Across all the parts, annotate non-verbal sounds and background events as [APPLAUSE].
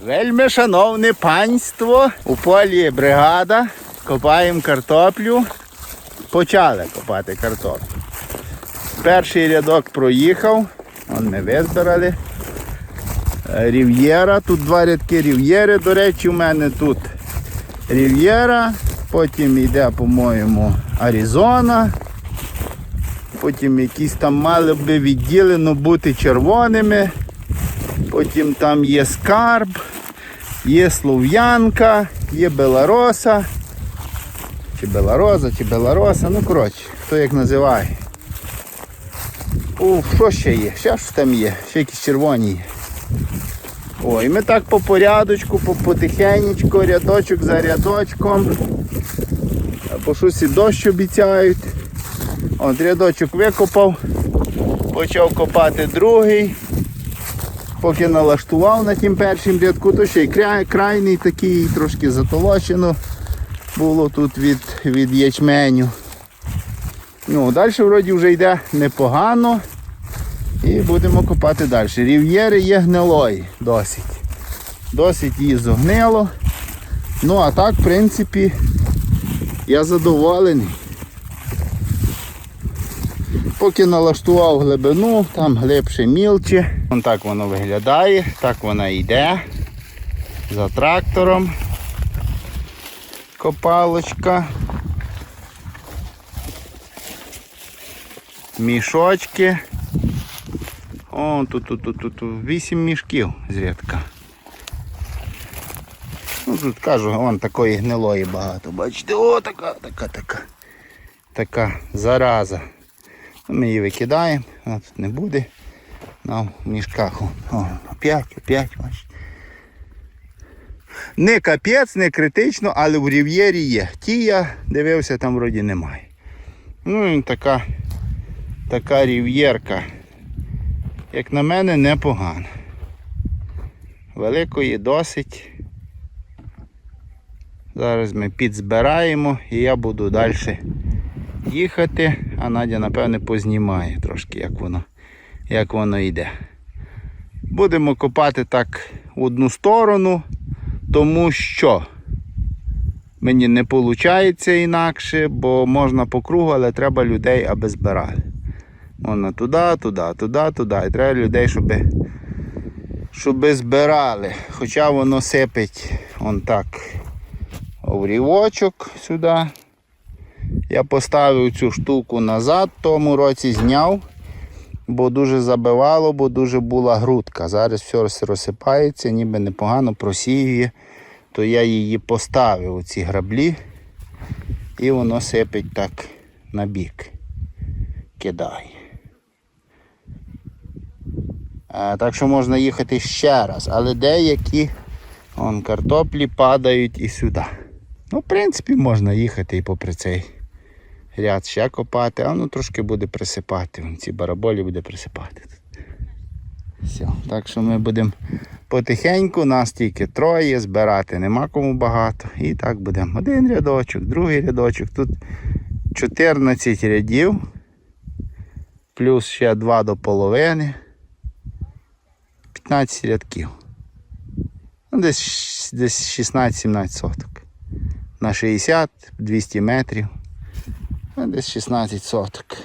Вельми шановне панство, у полі бригада, копаємо картоплю. Почали копати картоплю. Перший рядок проїхав, он ми визбирали. Е, Рів'єра, тут два рядки рів'єри. До речі, у мене тут рів'єра, потім йде, по-моєму, Аризона. Потім якісь там мали би відділено бути червоними. Потім там є скарб, є слов'янка, є белароса. Чи белароза, чи белароса, ну коротше, хто як називає. О, що ще є? Ще що там є? Ще якісь червоні є. О, і ми так по порядочку, по потихенечку, рядочок за рядочком. Бо щось і дощ обіцяють. От рядочок викопав, почав копати другий. Поки налаштував на тім першим рядку, то ще й край, крайний такий, трошки затолочено було тут від, від ячменю. Ну, далі вроді вже йде непогано. І будемо копати далі. Рів'єри є гнилої досить. Досить її зогнило. Ну а так, в принципі, я задоволений. Поки налаштував глибину, там глибше мілче. Вон так воно виглядає, так вона йде за трактором. Копалочка. Мішочки. О, тут, тут, тут, тут, тут 8 мішків з рядка. Ну тут кажу, вон такої гнилої багато. Бачите, о, така, така, така. Така зараза. Ми її викидаємо, вона тут не буде. Нам в мішках. О, опять, опять, бачите. Не капець, не критично, але в рів'єрі є. Ті я дивився, там вроді немає. Ну і така, така рів'єрка, як на мене, непогана. Великої досить. Зараз ми підзбираємо і я буду далі їхати, а Надя, напевне, познімає трошки, як воно, як воно йде. Будемо копати так в одну сторону, тому що мені не виходить інакше, бо можна по кругу, але треба людей, аби збирали. Можна туди, туди, туди, туди. І треба людей, щоб, щоб збирали. Хоча воно сипить он так в рівочок сюди. Я поставив цю штуку назад, тому році зняв, бо дуже забивало, бо дуже була грудка. Зараз все розсипається, ніби непогано просіює, то я її поставив у ці граблі і воно сипить так на бік. Кидає. Так що можна їхати ще раз, але деякі вон, картоплі падають і сюди. Ну, в принципі, можна їхати і попри цей ряд ще копати, а воно трошки буде присипати. Вон ці бараболі буде присипати. Все. Так що ми будемо потихеньку, нас тільки троє, збирати нема кому багато. І так будемо. Один рядочок, другий рядочок. Тут 14 рядів, плюс ще 2 до половини. 15 рядків. Ну, десь, десь 16-17 соток. На 60-200 метрів. Ну, Десь 16 соток.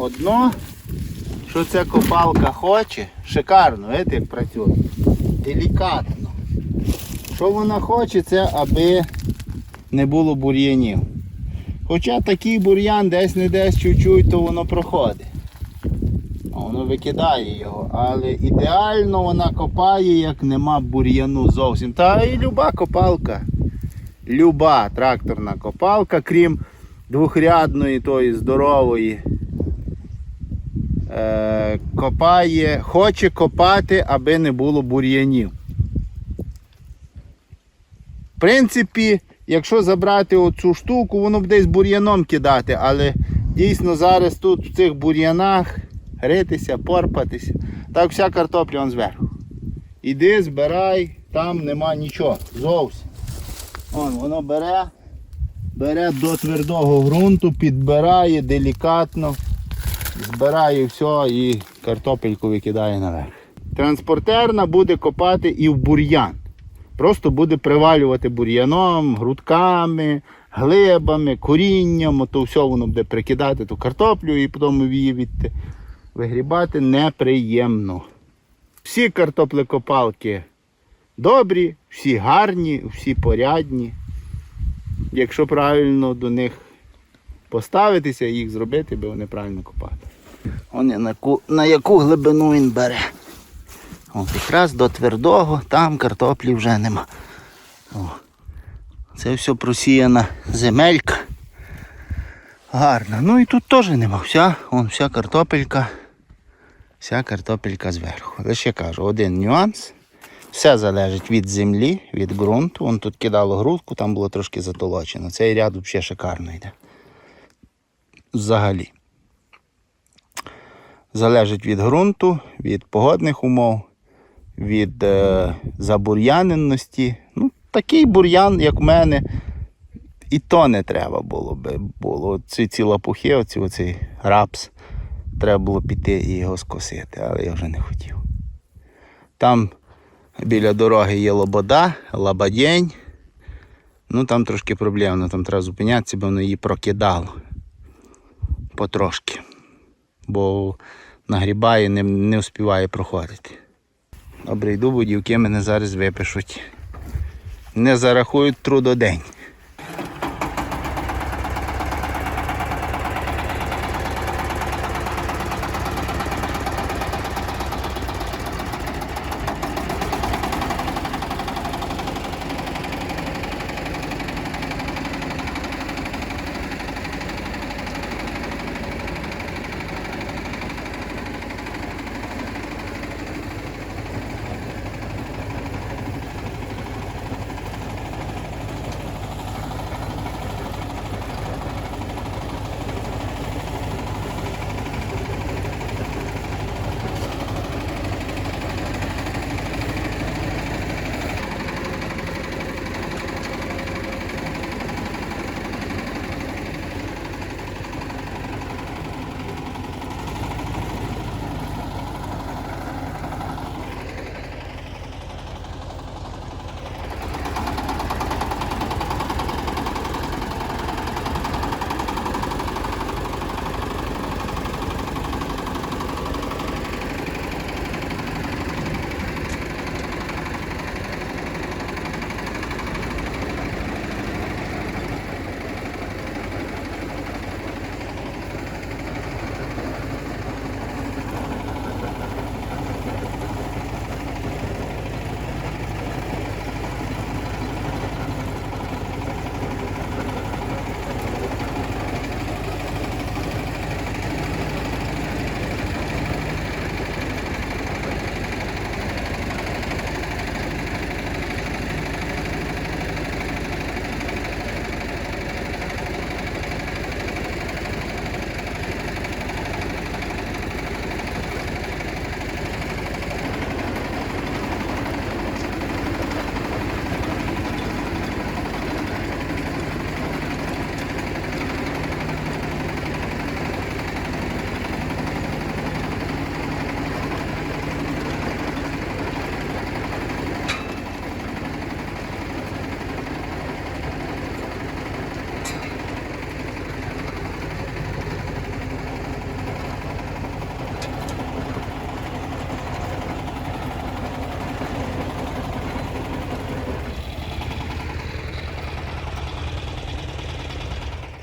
Одно що ця копалка хоче, шикарно, видите, як працює. Делікатно. Що вона хоче, це аби не було бур'янів. Хоча такий бур'ян десь не десь чуть-чуть, то воно проходить. Воно викидає його, але ідеально вона копає, як нема бур'яну зовсім. Та і люба копалка. Люба тракторна копалка, крім двохрядної, тої здорової. Е, копає, хоче копати, аби не було бур'янів. В принципі, якщо забрати оцю штуку, воно б десь бур'яном кидати, але дійсно зараз тут в цих бур'янах ритися, порпатися. Так вся картопля он зверху. Іди, збирай, там нема нічого. Зовсім. Вон, воно бере, бере до твердого ґрунту, підбирає делікатно, збирає все і картопельку викидає наверх. Транспортерна буде копати і в бур'ян. Просто буде привалювати бур'яном, грудками, глибами, корінням, то все воно буде прикидати ту картоплю і потім її відти вигрібати неприємно. Всі картоплекопалки добрі, всі гарні, всі порядні. Якщо правильно до них поставитися їх зробити, би вони правильно копати. Вони на, ку- на яку глибину він бере. От якраз до твердого, там картоплі вже нема. О. Це все просіяна земелька. Гарна. Ну і тут теж нема. Вся, вон, вся картопелька. Вся картопелька зверху. Ще кажу, один нюанс. Все залежить від землі, від ґрунту. Вон тут кидало грудку, там було трошки затолочено. Цей ряд взагалі шикарно йде. Взагалі. Залежить від ґрунту, від погодних умов, від е, забур'яненості. Ну, такий бур'ян, як в мене, і то не треба було би. Було. Ці, ці лапухи, оці, оцей рапс, треба було піти і його скосити, але я вже не хотів. Там біля дороги є лобода, лабадень. Ну там трошки проблемно, там треба зупинятися, бо воно її прокидало потрошки. Бо нагрібає, не, не успіває проходити. Добре, йду, будівки мене зараз випишуть. Не зарахують трудодень.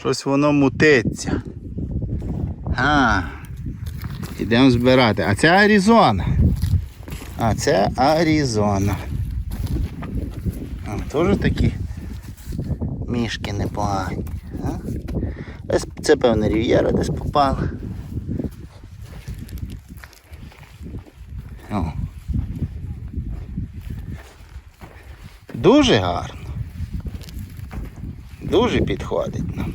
Щось воно мутиться. А, ідемо збирати. А це Аризона. А це Аризона. А, теж такі мішки непогані. А? Це певна рів'єра десь попала. О. Дуже гарно. Дуже підходить нам.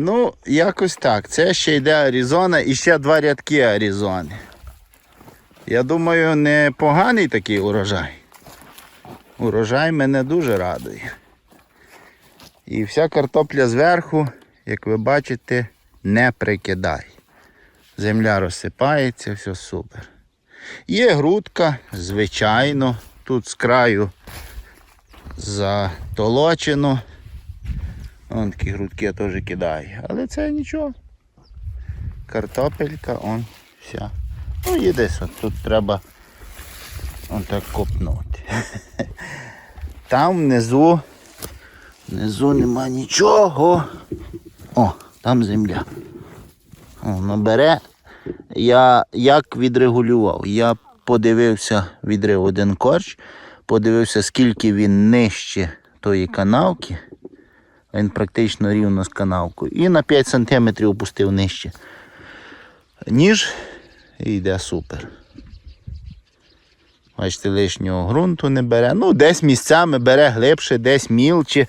Ну, якось так. Це ще йде Аризона і ще два рядки Аризони. Я думаю, непоганий такий урожай. Урожай мене дуже радує. І вся картопля зверху, як ви бачите, не прикидай. Земля розсипається, все супер. Є грудка, звичайно, тут з краю затолочено. Вон такі грудки теж кидаю. Але це нічого. Картопелька, он вся. Ну, є десь от тут треба он так копнути. [LAUGHS] Там внизу, внизу нема нічого. О, там земля. Воно бере. Я як відрегулював? Я подивився, відрив один корч, подивився, скільки він нижче тої канавки. Він практично рівно з канавкою. І на 5 см опустив нижче. Ніж і йде супер. Бачите, лишнього ґрунту не бере. Ну, десь місцями бере глибше, десь мілче.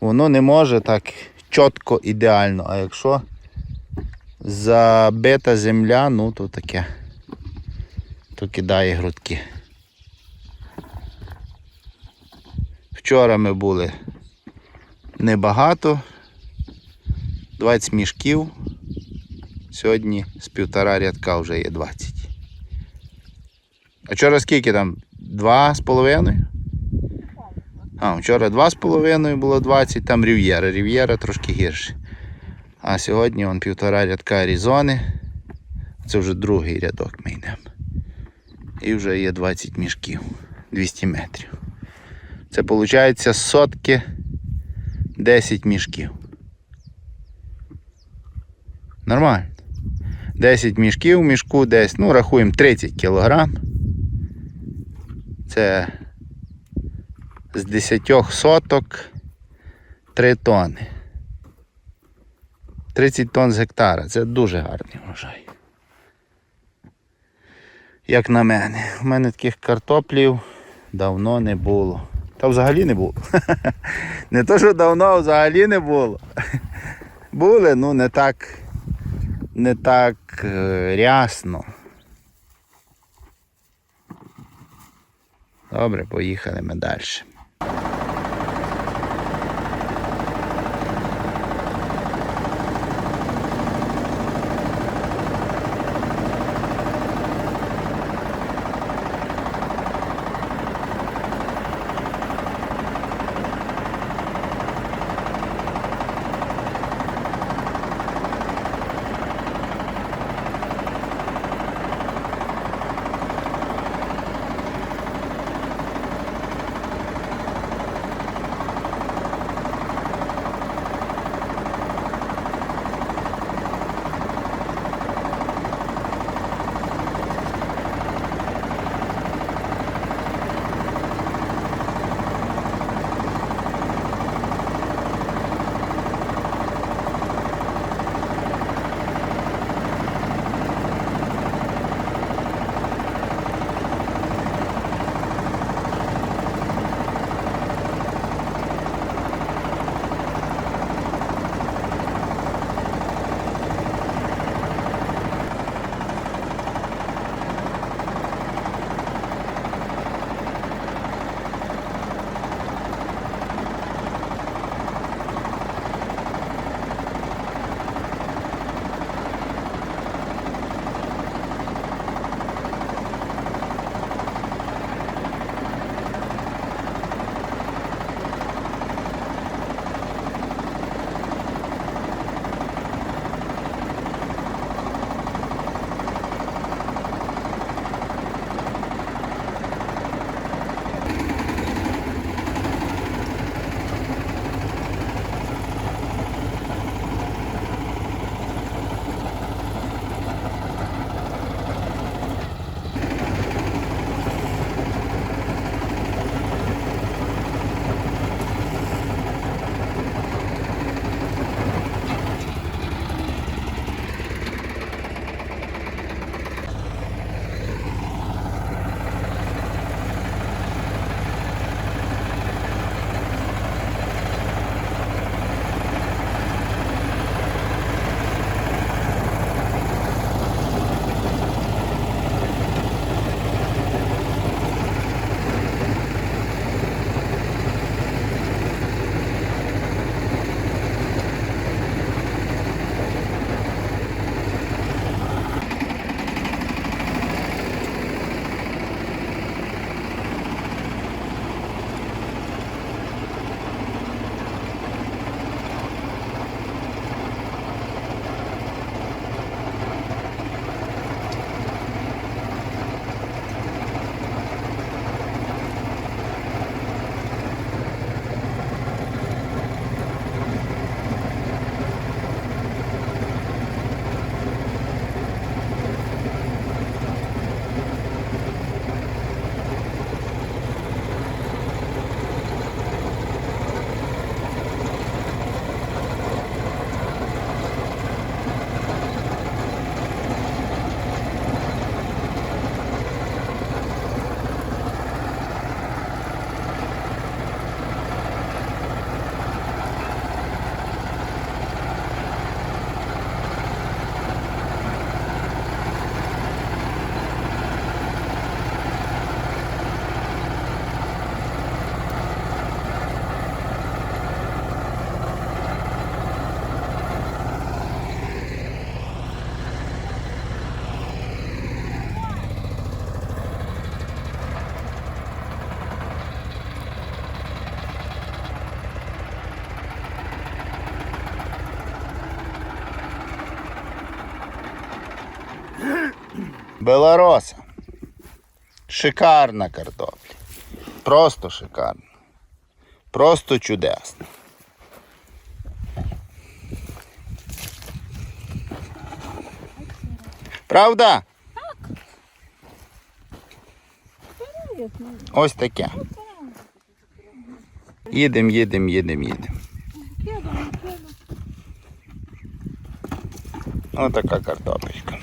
Воно не може так чітко ідеально. А якщо забита земля, ну то таке. То кидає грудки. Вчора ми були небагато. 20 мішків. Сьогодні з півтора рядка вже є 20. А вчора скільки там? Два з половиною? А, вчора два з половиною було 20, там рів'єра. Рів'єра трошки гірше. А сьогодні он півтора рядка Аризони. Це вже другий рядок ми йдемо. І вже є 20 мішків. 200 метрів. Це виходить сотки 10 мішків. Нормально. 10 мішків в мішку десь, ну, рахуємо 30 кілограм. Це з 10 соток 3 тони. 30 тонн з гектара. Це дуже гарний врожай. Як на мене. У мене таких картоплів давно не було. Та взагалі не було. [LAUGHS] Не то, що давно, а взагалі не було. [LAUGHS] Були, ну не так, не так е, рясно. Добре, поїхали ми далі. Белороса. Шикарна картопля. Просто шикарна. Просто чудесно. Правда? Ось таке. Їдем, їдем, їдем, їдем. Ось така картопелька.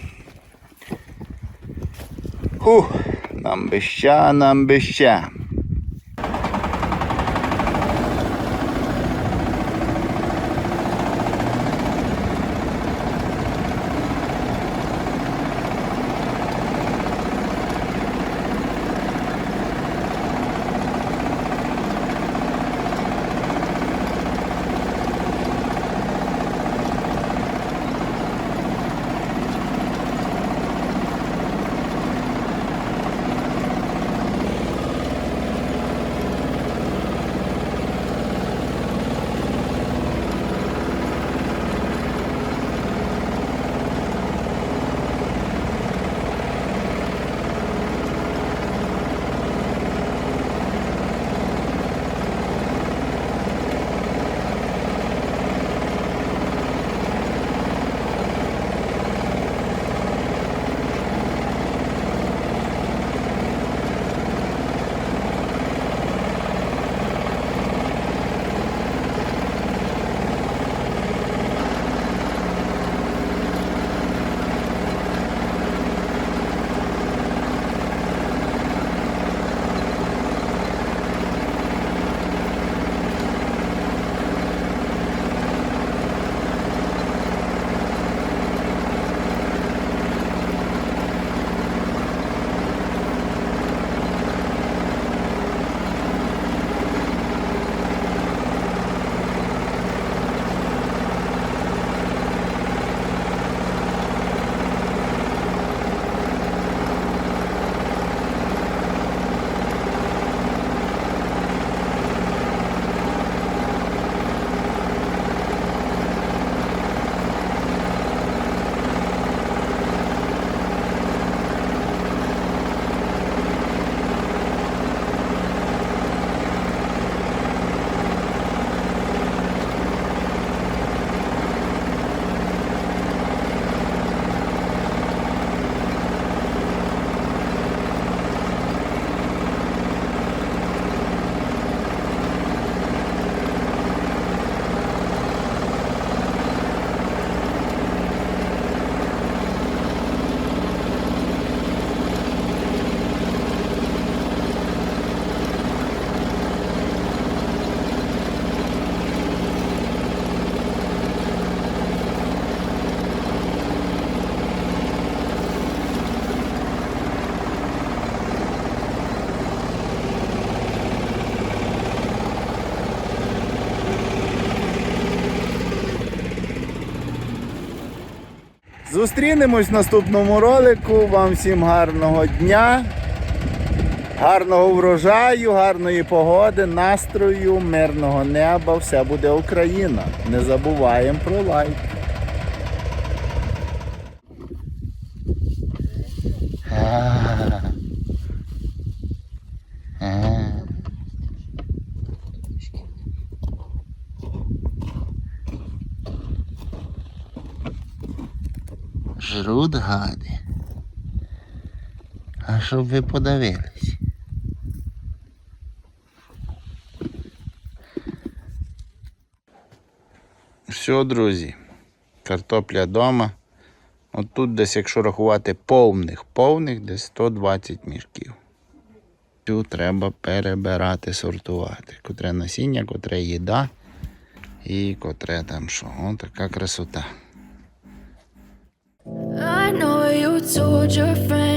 Хух, нам би ще, нам би ща. Зустрінемось в наступному ролику. Вам всім гарного дня, гарного врожаю, гарної погоди, настрою, мирного неба. Все буде Україна. Не забуваємо про лайк. А. А. Жрут гади. А щоб ви подивились. Все, друзі. Картопля вдома. От тут десь, якщо рахувати повних, повних, десь 120 мішків. Цю треба перебирати, сортувати. Котре насіння, котре їда і котре там що. О, така красота. I know you told your friend